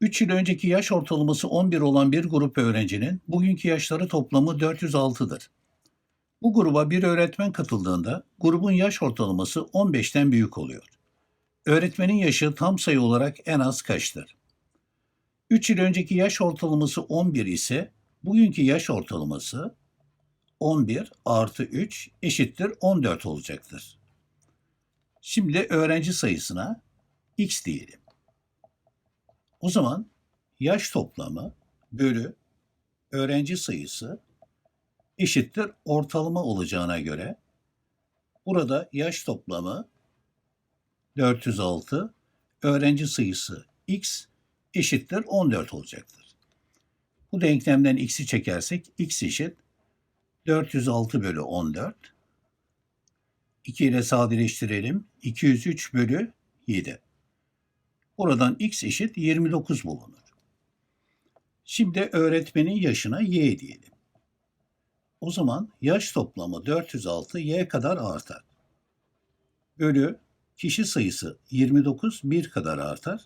3 yıl önceki yaş ortalaması 11 olan bir grup öğrencinin bugünkü yaşları toplamı 406'dır. Bu gruba bir öğretmen katıldığında grubun yaş ortalaması 15'ten büyük oluyor. Öğretmenin yaşı tam sayı olarak en az kaçtır? 3 yıl önceki yaş ortalaması 11 ise bugünkü yaş ortalaması 11 artı 3 eşittir 14 olacaktır. Şimdi öğrenci sayısına x diyelim. O zaman yaş toplamı bölü öğrenci sayısı eşittir ortalama olacağına göre burada yaş toplamı 406, öğrenci sayısı x eşittir 14 olacaktır. Bu denklemden x'i çekersek x eşit 406 bölü 14. 2 ile sadeleştirelim. 203 bölü 7. Buradan x eşit 29 bulunur. Şimdi öğretmenin yaşına y diyelim. O zaman yaş toplamı 406 y kadar artar. Bölü kişi sayısı 29 1 kadar artar.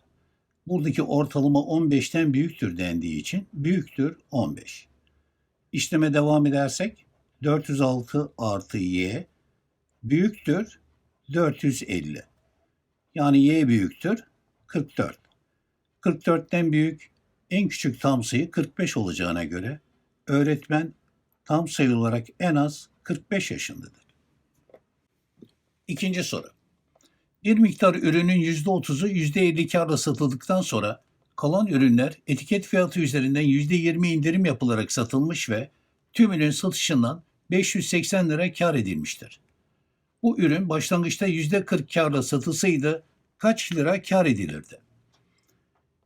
Buradaki ortalama 15'ten büyüktür dendiği için büyüktür 15. İşleme devam edersek 406 artı y büyüktür 450. Yani y büyüktür 44. 44'ten büyük en küçük tam sayı 45 olacağına göre öğretmen tam sayı olarak en az 45 yaşındadır. İkinci soru. Bir miktar ürünün %30'u %50 karla satıldıktan sonra kalan ürünler etiket fiyatı üzerinden %20 indirim yapılarak satılmış ve tümünün satışından 580 lira kar edilmiştir. Bu ürün başlangıçta %40 karla satılsaydı kaç lira kar edilirdi?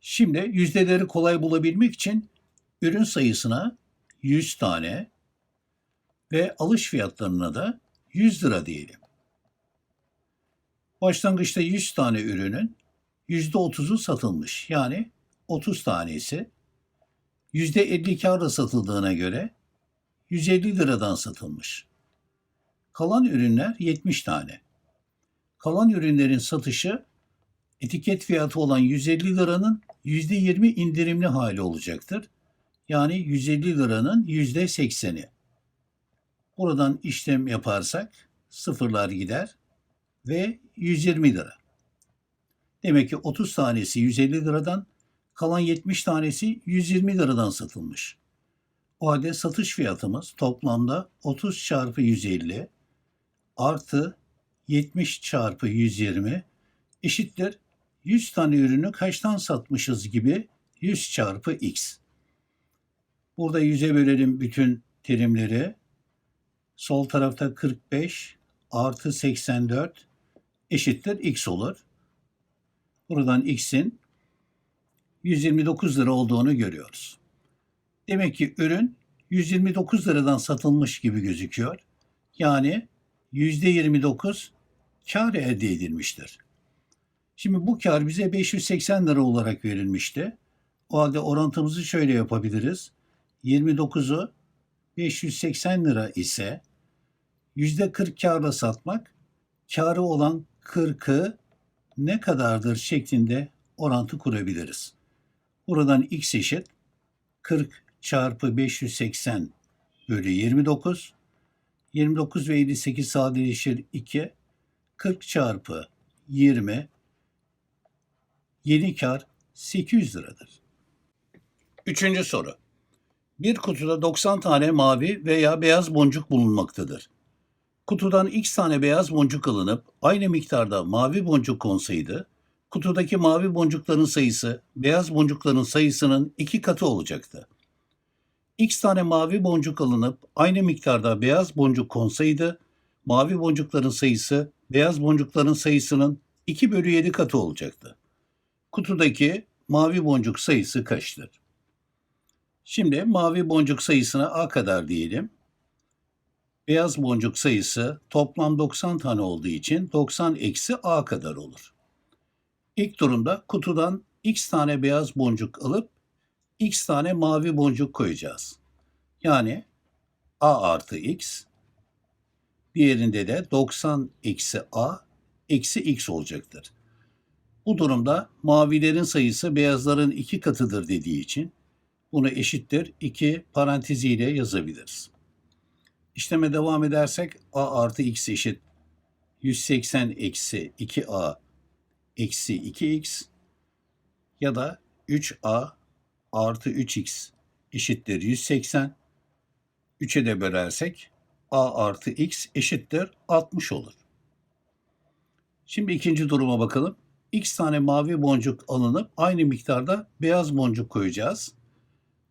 Şimdi yüzdeleri kolay bulabilmek için ürün sayısına 100 tane ve alış fiyatlarına da 100 lira diyelim. Başlangıçta 100 tane ürünün %30'u satılmış. Yani 30 tanesi %50 karla satıldığına göre 150 liradan satılmış. Kalan ürünler 70 tane. Kalan ürünlerin satışı etiket fiyatı olan 150 liranın %20 indirimli hali olacaktır. Yani 150 liranın %80'i. Buradan işlem yaparsak sıfırlar gider ve 120 lira. Demek ki 30 tanesi 150 liradan, kalan 70 tanesi 120 liradan satılmış. O halde satış fiyatımız toplamda 30 çarpı 150 artı 70 çarpı 120 eşittir 100 tane ürünü kaçtan satmışız gibi 100 çarpı x. Burada 100'e bölelim bütün terimleri. Sol tarafta 45 artı 84 eşittir x olur. Buradan x'in 129 lira olduğunu görüyoruz. Demek ki ürün 129 liradan satılmış gibi gözüküyor. Yani %29 kar elde edilmiştir. Şimdi bu kar bize 580 lira olarak verilmişti. O halde orantımızı şöyle yapabiliriz. 29'u 580 lira ise %40 karla satmak, karı olan 40'ı ne kadardır şeklinde orantı kurabiliriz. Buradan x eşit 40 çarpı 580 bölü 29. 29 ve 58 sadeleşir 2. 40 çarpı 20 yeni kar 800 liradır. Üçüncü soru. Bir kutuda 90 tane mavi veya beyaz boncuk bulunmaktadır. Kutudan x tane beyaz boncuk alınıp aynı miktarda mavi boncuk konsaydı, kutudaki mavi boncukların sayısı beyaz boncukların sayısının iki katı olacaktı. X tane mavi boncuk alınıp aynı miktarda beyaz boncuk konsaydı, mavi boncukların sayısı beyaz boncukların sayısının 2 bölü 7 katı olacaktı. Kutudaki mavi boncuk sayısı kaçtır? Şimdi mavi boncuk sayısına A kadar diyelim. Beyaz boncuk sayısı toplam 90 tane olduğu için 90 eksi A kadar olur. İlk durumda kutudan X tane beyaz boncuk alıp X tane mavi boncuk koyacağız. Yani A artı X diğerinde de 90 eksi A eksi X olacaktır. Bu durumda mavilerin sayısı beyazların iki katıdır dediği için bunu eşittir 2 paranteziyle yazabiliriz. İşleme devam edersek a artı x eşit 180 eksi 2a eksi 2x ya da 3a artı 3x eşittir 180. 3'e de bölersek a artı x eşittir 60 olur. Şimdi ikinci duruma bakalım. X tane mavi boncuk alınıp aynı miktarda beyaz boncuk koyacağız.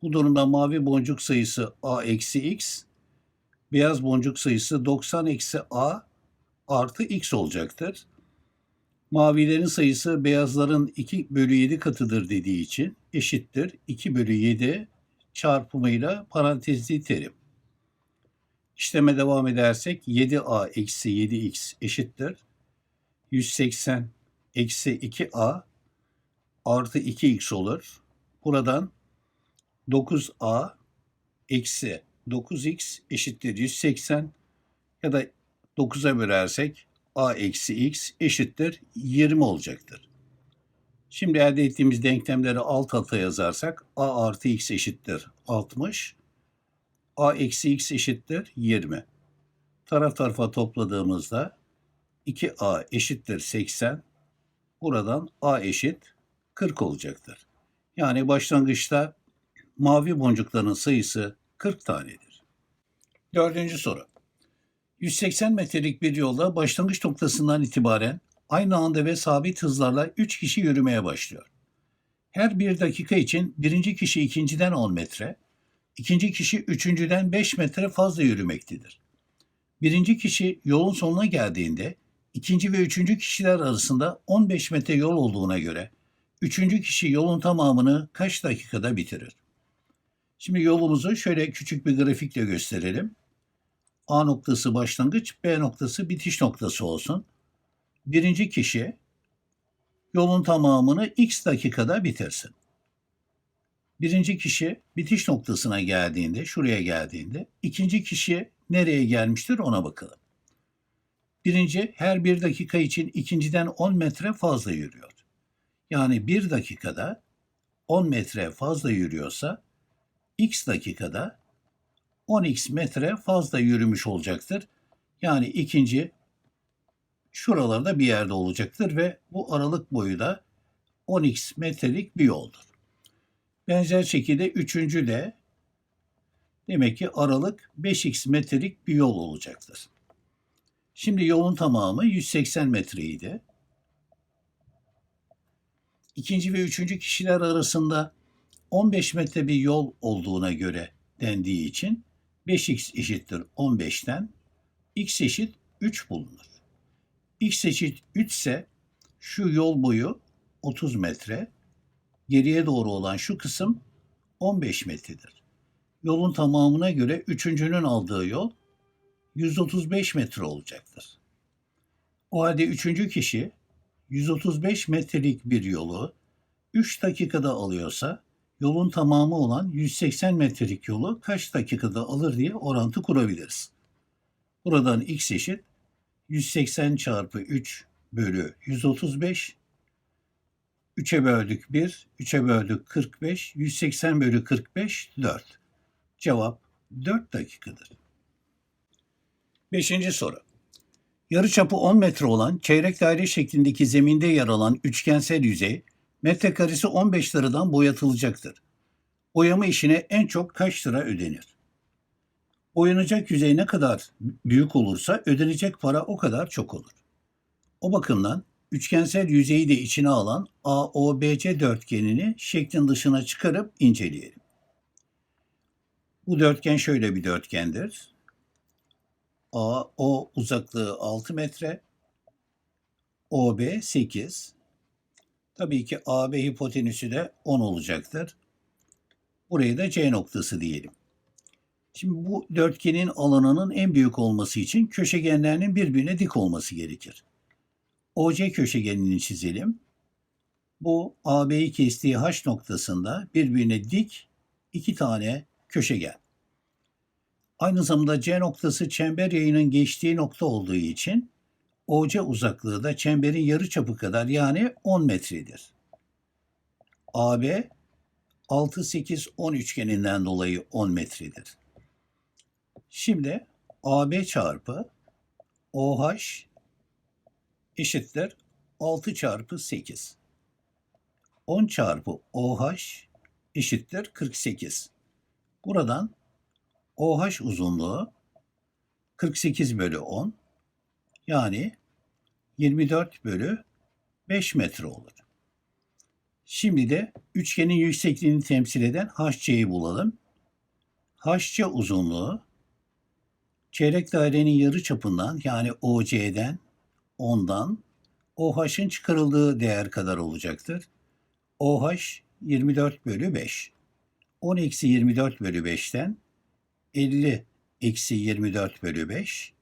Bu durumda mavi boncuk sayısı a eksi x, beyaz boncuk sayısı 90 eksi a artı x olacaktır. Mavilerin sayısı beyazların 2 bölü 7 katıdır dediği için eşittir 2 bölü 7 çarpımıyla parantezli terim. İşleme devam edersek 7a eksi 7x eşittir 180 eksi 2a artı 2x olur. Buradan 9a eksi 9x eşittir 180 ya da 9'a bölersek a eksi x eşittir 20 olacaktır. Şimdi elde ettiğimiz denklemleri alt alta yazarsak a artı x eşittir 60, a eksi x eşittir 20. Taraf tarafa topladığımızda 2a eşittir 80. Buradan a eşit 40 olacaktır. Yani başlangıçta mavi boncukların sayısı 40 tanedir. Dördüncü soru. 180 metrelik bir yolda başlangıç noktasından itibaren aynı anda ve sabit hızlarla 3 kişi yürümeye başlıyor. Her bir dakika için birinci kişi ikinciden 10 metre, ikinci kişi üçüncüden 5 metre fazla yürümektedir. Birinci kişi yolun sonuna geldiğinde ikinci ve üçüncü kişiler arasında 15 metre yol olduğuna göre üçüncü kişi yolun tamamını kaç dakikada bitirir? Şimdi yolumuzu şöyle küçük bir grafikle gösterelim. A noktası başlangıç, B noktası bitiş noktası olsun. Birinci kişi yolun tamamını x dakikada bitirsin. Birinci kişi bitiş noktasına geldiğinde, şuraya geldiğinde, ikinci kişi nereye gelmiştir ona bakalım. Birinci her bir dakika için ikinciden 10 metre fazla yürüyor. Yani bir dakikada 10 metre fazla yürüyorsa x dakikada 10x metre fazla yürümüş olacaktır. Yani ikinci şuralarda bir yerde olacaktır ve bu aralık boyu da 10x metrelik bir yoldur. Benzer şekilde üçüncü de demek ki aralık 5x metrelik bir yol olacaktır. Şimdi yolun tamamı 180 metreydi. İkinci ve üçüncü kişiler arasında 15 metre bir yol olduğuna göre dendiği için 5x eşittir 15'ten x eşit 3 bulunur. x eşit 3 ise şu yol boyu 30 metre, geriye doğru olan şu kısım 15 metredir. Yolun tamamına göre üçüncünün aldığı yol 135 metre olacaktır. O halde üçüncü kişi 135 metrelik bir yolu 3 dakikada alıyorsa yolun tamamı olan 180 metrelik yolu kaç dakikada alır diye orantı kurabiliriz. Buradan x eşit 180 çarpı 3 bölü 135 3'e böldük 1, 3'e böldük 45, 180 bölü 45 4. Cevap 4 dakikadır. Beşinci soru. Yarıçapı 10 metre olan çeyrek daire şeklindeki zeminde yer alan üçgensel yüzey metrekaresi 15 liradan boyatılacaktır. Boyama işine en çok kaç lira ödenir? Boyanacak yüzey ne kadar büyük olursa ödenecek para o kadar çok olur. O bakımdan üçgensel yüzeyi de içine alan AOBC dörtgenini şeklin dışına çıkarıp inceleyelim. Bu dörtgen şöyle bir dörtgendir. AO uzaklığı 6 metre, OB 8. Tabii ki AB hipotenüsü de 10 olacaktır. Burayı da C noktası diyelim. Şimdi bu dörtgenin alanının en büyük olması için köşegenlerinin birbirine dik olması gerekir. OC köşegenini çizelim. Bu AB'yi kestiği H noktasında birbirine dik iki tane köşegen. Aynı zamanda C noktası çember yayının geçtiği nokta olduğu için OC uzaklığı da çemberin yarı çapı kadar yani 10 metredir. AB 6, 8, 10 üçgeninden dolayı 10 metredir. Şimdi AB çarpı OH eşittir 6 çarpı 8. 10 çarpı OH eşittir 48. Buradan OH uzunluğu 48 bölü 10 yani 24 bölü 5 metre olur. Şimdi de üçgenin yüksekliğini temsil eden HC'yi bulalım. HC uzunluğu çeyrek dairenin yarı çapından yani OC'den 10'dan OH'ın çıkarıldığı değer kadar olacaktır. OH 24 bölü 5. 10 eksi 24 bölü 5'ten 50 eksi 24 bölü 5.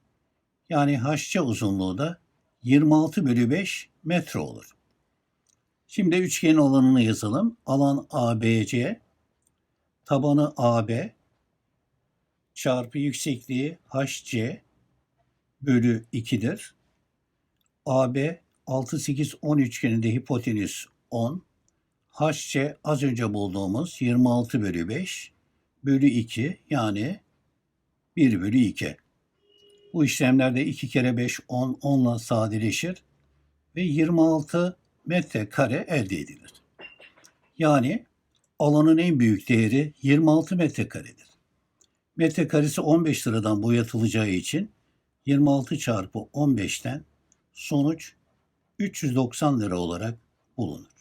Yani HC uzunluğu da 26 bölü 5 metre olur. Şimdi üçgenin alanını yazalım. Alan ABC, tabanı AB çarpı yüksekliği HC bölü 2'dir. AB 6, 8, 10 üçgeninde hipotenüs 10. HC az önce bulduğumuz 26 bölü 5 bölü 2 yani 1 bölü 2. Bu işlemlerde 2 kere 5 10, 10 ile sadeleşir ve 26 metrekare elde edilir. Yani alanın en büyük değeri 26 metrekaredir. Metrekaresi 15 liradan boyatılacağı için 26 çarpı 15'ten sonuç 390 lira olarak bulunur.